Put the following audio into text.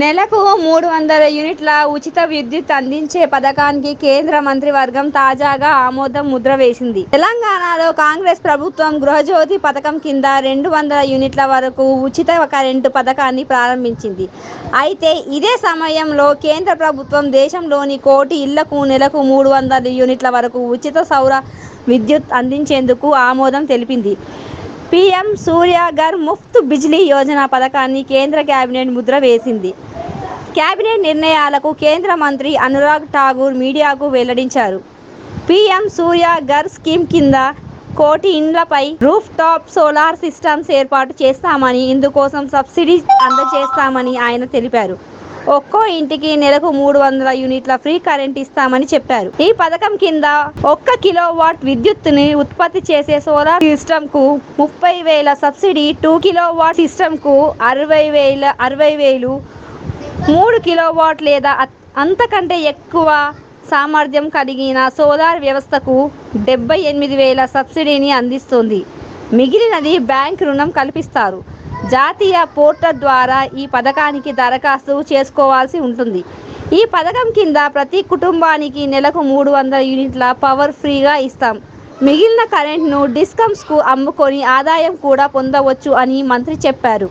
నెలకు మూడు వందల యూనిట్ల ఉచిత విద్యుత్ అందించే పథకానికి కేంద్ర మంత్రివర్గం తాజాగా ఆమోదం ముద్ర వేసింది. తెలంగాణలో కాంగ్రెస్ ప్రభుత్వం గృహజ్యోతి పథకం కింద రెండు వందల యూనిట్ల వరకు ఉచిత కరెంటు పథకాన్ని ప్రారంభించింది. అయితే ఇదే సమయంలో కేంద్ర ప్రభుత్వం దేశంలోని కోటి ఇళ్ళకు నెలకు మూడు వందల యూనిట్ల వరకు ఉచిత సౌర విద్యుత్ అందించేందుకు ఆమోదం తెలిపింది. పీఎం సూర్యఘర్ ముఫ్త్ బిజిలీ యోజన పథకాన్ని కేంద్ర కేబినెట్ ముద్ర వేసింది. కేబినెట్ నిర్ణయాలకు కేంద్ర మంత్రి అనురాగ్ ఠాగూర్ మీడియాకు వెల్లడించారు. పీఎం సూర్యఘర్ స్కీమ్ కింద కోటి ఇండ్లపై రూఫ్ టాప్ సోలార్ సిస్టమ్స్ ఏర్పాటు చేస్తామని, ఇందుకోసం సబ్సిడీ అందజేస్తామని ఆయన తెలిపారు. ఒక్కో ఇంటికి నెలకు మూడు వందల యూనిట్ల ఫ్రీ కరెంట్ ఇస్తామని చెప్పారు. ఈ పథకం కింద ఒక్క కిలో వాట్ విద్యుత్తును ఉత్పత్తి చేసే సోలార్ సిస్టమ్కు ముప్పై వేల సబ్సిడీ, టూ కిలో వాట్ సిస్టమ్కు అరవై వేల అరవై వేలు, మూడు కిలో వాట్ లేదా అంతకంటే ఎక్కువ సామర్థ్యం కలిగిన సోలార్ వ్యవస్థకు డెబ్బై ఎనిమిది వేల సబ్సిడీని అందిస్తుంది. మిగిలినది బ్యాంక్ రుణం కల్పిస్తారు. జాతీయ పోర్టల్ ద్వారా ఈ పథకానికి దరఖాస్తు చేసుకోవాల్సి ఉంటుంది. ఈ పథకం కింద ప్రతి కుటుంబానికి నెలకు మూడు వందల యూనిట్ల పవర్ ఫ్రీగా ఇస్తాం. మిగిలిన కరెంట్ను డిస్కమ్స్కు అమ్ముకొని ఆదాయం కూడా పొందవచ్చు అని మంత్రి చెప్పారు.